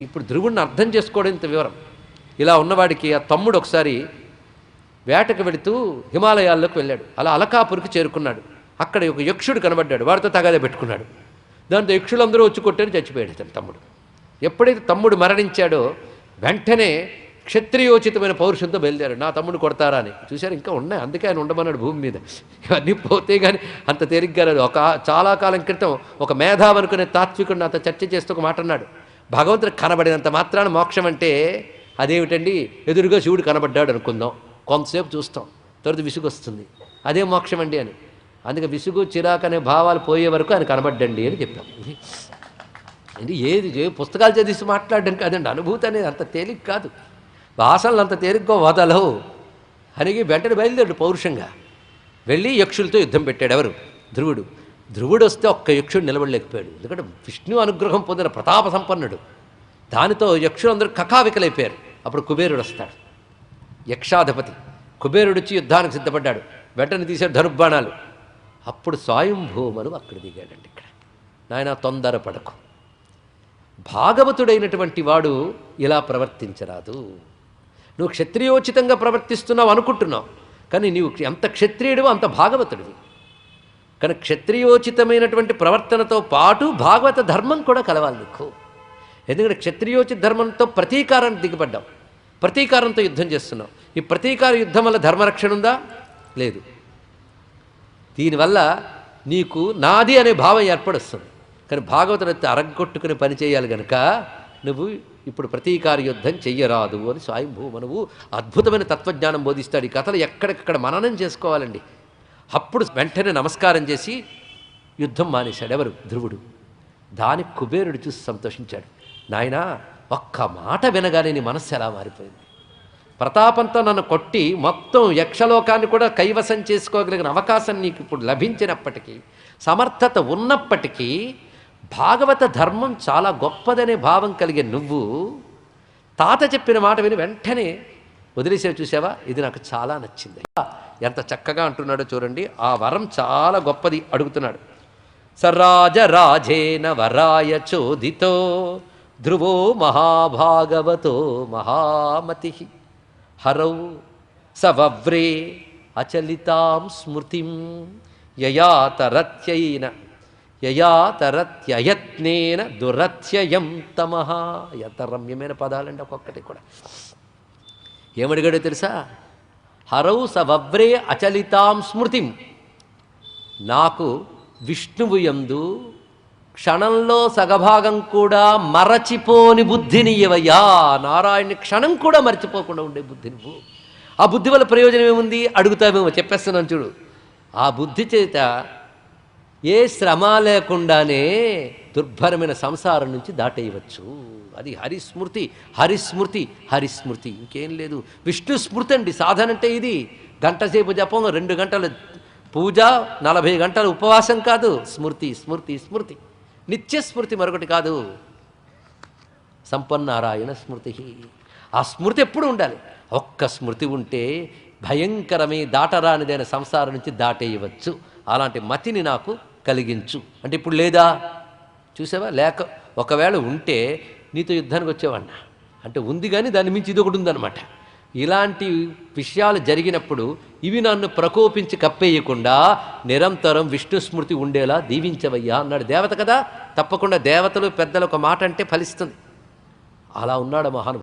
ఇప్పుడు ధ్రువుడిని అర్థం చేసుకోవడం ఇంత వివరం. ఇలా ఉన్నవాడికి ఆ తమ్ముడు ఒకసారి వేటకు వెళుతూ హిమాలయాల్లోకి వెళ్ళాడు. అలా అలకాపురికి చేరుకున్నాడు. అక్కడ ఒక యక్షుడు కనబడ్డాడు. వాడితో తగాదే పెట్టుకున్నాడు. దాంతో యక్షులందరూ వచ్చి కొట్టని చచ్చిపోయాడు ఇతను తమ్ముడు. ఎప్పుడైతే తమ్ముడు మరణించాడో వెంటనే క్షత్రియోచితమైన పౌరుషంతో బయలుదేరాడు. నా తమ్ముడు కొడతారా అని. చూశారు? ఇంకా ఉన్నాయి. అందుకే ఆయన ఉండమన్నాడు భూమి మీద. ఇవన్నీ పోతే కానీ అంత తేలిగ్గా రాదు ఒక చాలా కాలం క్రితం ఒక మేధావనుకునే తాత్వికుడు నాతో చర్చ చేస్తూ ఒక మాట అన్నాడు. భగవంతుడు కనబడినంత మాత్రాన మోక్షం అంటే అదేమిటండి? ఎదురుగా శివుడు కనబడ్డాడు అనుకుందాం. కొంతసేపు చూస్తాం. తర్వాత విసుగు వస్తుంది అదే మోక్షం అండి అని. అందుకే విసుగు చిరాకు అనే భావాలు పోయే వరకు ఆయన కనబడ్డండి అని చెప్పాం. అంటే ఏది? పుస్తకాలు చదివిసి మాట్లాడడం కాదండి అనుభూతి అనేది అంత తేలిక కాదు. వాసనలు అంత తేలిగ్గా వదలవు. అనిగి వెంటనే బయలుదేరాడు పౌరుషంగా. వెళ్ళి యక్షులతో యుద్ధం పెట్టాడు ఎవరు? ధ్రువుడు. ధ్రువుడు వస్తే ఒక్క యక్షుడు నిలబడలేకపోయాడు. ఎందుకంటే విష్ణు అనుగ్రహం పొందిన ప్రతాప సంపన్నుడు. దానితో యక్షులందరూ కకావికలైపోయారు. అప్పుడు కుబేరుడు వస్తాడు యక్షాధిపతి. కుబేరుడు వచ్చి యుద్ధానికి సిద్ధపడ్డాడు. వెంటనే తీశాడు ధనుర్బాణాలు. అప్పుడు స్వయంభూమను అక్కడ దిగాడండి ఇక్కడ. నాయన తొందరపడకు. భాగవతుడైనటువంటి వాడు ఇలా ప్రవర్తించరాదు. నువ్వు క్షత్రియోచితంగా ప్రవర్తిస్తున్నావు అనుకుంటున్నావు కానీ నీవు ఎంత క్షత్రియుడివో అంత భాగవతుడివి. కానీ క్షత్రియోచితమైనటువంటి ప్రవర్తనతో పాటు భాగవత ధర్మం కూడా కలవాలి నీకు. ఎందుకంటే క్షత్రియోచిత ధర్మంతో ప్రతీకారాన్ని దిగబడ్డావు. ప్రతీకారంతో యుద్ధం చేస్తున్నావు. ఈ ప్రతీకార యుద్ధం వల్ల ధర్మరక్షణ ఉందా? లేదు. దీనివల్ల నీకు నాది అనే భావం ఏర్పడొస్తుంది. కానీ భాగవతుడు అయితే అరగొట్టుకుని పని చేయాలి కనుక నువ్వు ఇప్పుడు ప్రతీకార యుద్ధం చెయ్యరాదు అని స్వయంభూమనువు అద్భుతమైన తత్వజ్ఞానం బోధిస్తాడు. ఈ కథలు ఎక్కడికక్కడ మననం చేసుకోవాలండి. అప్పుడు వెంటనే నమస్కారం చేసి యుద్ధం మానేశాడు. ఎవరు? ధ్రువుడు. దాని కుబేరుడు చూసి సంతోషించాడు. నాయనా ఒక్క మాట వినగానే నీ మనస్సు ఎలా మారిపోయింది? ప్రతాపంతో నన్ను కొట్టి మొత్తం యక్షలోకాన్ని కూడా కైవసం చేసుకోగలిగిన అవకాశం నీకు ఇప్పుడు లభించినప్పటికీ సమర్థత ఉన్నప్పటికీ భాగవత ధర్మం చాలా గొప్పదనే భావం కలిగే నువ్వు తాత చెప్పిన మాట విని వెంటనే వదిలేసే చూసావా? ఇది నాకు చాలా నచ్చింది. ఎంత చక్కగా అంటున్నాడో చూడండి. ఆ వరం చాలా గొప్పది అడుగుతున్నాడు. సరాజరాజేన వరాయ చోదితో ధ్రువో మహాభాగవతో మహామతి హరౌ సవవ్రే అచలితాం స్మృతిం యయాతరత్యైన యయాతరత్యయత్నేన దురత్యయం తమ. ఎంత రమ్యమైన పదాలండి ఒక్కొక్కటి కూడా. ఏమడిగాడో తెలుసా? హరౌ సవవ్రే అచలితాం స్మృతిం. నాకు విష్ణువు యందు క్షణంలో సగభాగం కూడా మరచిపోని బుద్ధిని ఇవయ్యా. నారాయణ క్షణం కూడా మర్చిపోకుండా ఉండే బుద్ధి నువ్వు. ఆ బుద్ధి వల్ల ప్రయోజనం ఏముంది? అడుగుతామేమో చెప్పేస్తున్నాను చూడు. ఆ బుద్ధి చేత ఏ శ్రమ లేకుండానే దుర్భరమైన సంసారం నుంచి దాటేయవచ్చు. అది హరిస్మృతి హరిస్మృతి హరిస్మృతి. ఇంకేం లేదు. విష్ణు స్మృతి అండి సాధన అంటే ఇది. గంటసేపు జపం రెండు గంటల పూజ నలభై గంటల ఉపవాసం కాదు. స్మృతి స్మృతి స్మృతి. నిత్య స్మృతి మరొకటి కాదు. సంపన్నారాయణ స్మృతి. ఆ స్మృతి ఎప్పుడు ఉండాలి? ఒక్క స్మృతి ఉంటే భయంకరమే దాటరానిదైన సంసారం నుంచి దాటేయవచ్చు. అలాంటి మతిని నాకు కలిగించు. అంటే ఇప్పుడు లేదా? చూసావా? లేక ఒకవేళ ఉంటే నీతో యుద్ధానికి వచ్చేవాడినా? అంటే ఉంది కానీ దాని మించి ఇది ఒకటి ఉందన్నమాట. ఇలాంటి విషయాలు జరిగినప్పుడు ఇవి నన్ను ప్రకోపించి కప్పేయకుండా నిరంతరం విష్ణు స్మృతి ఉండేలా దీవించవయ్యా అన్నాడు దేవత కదా? తప్పకుండా దేవతలు పెద్దలు ఒక మాట అంటే ఫలిస్తుంది. అలా ఉన్నాడు మహాను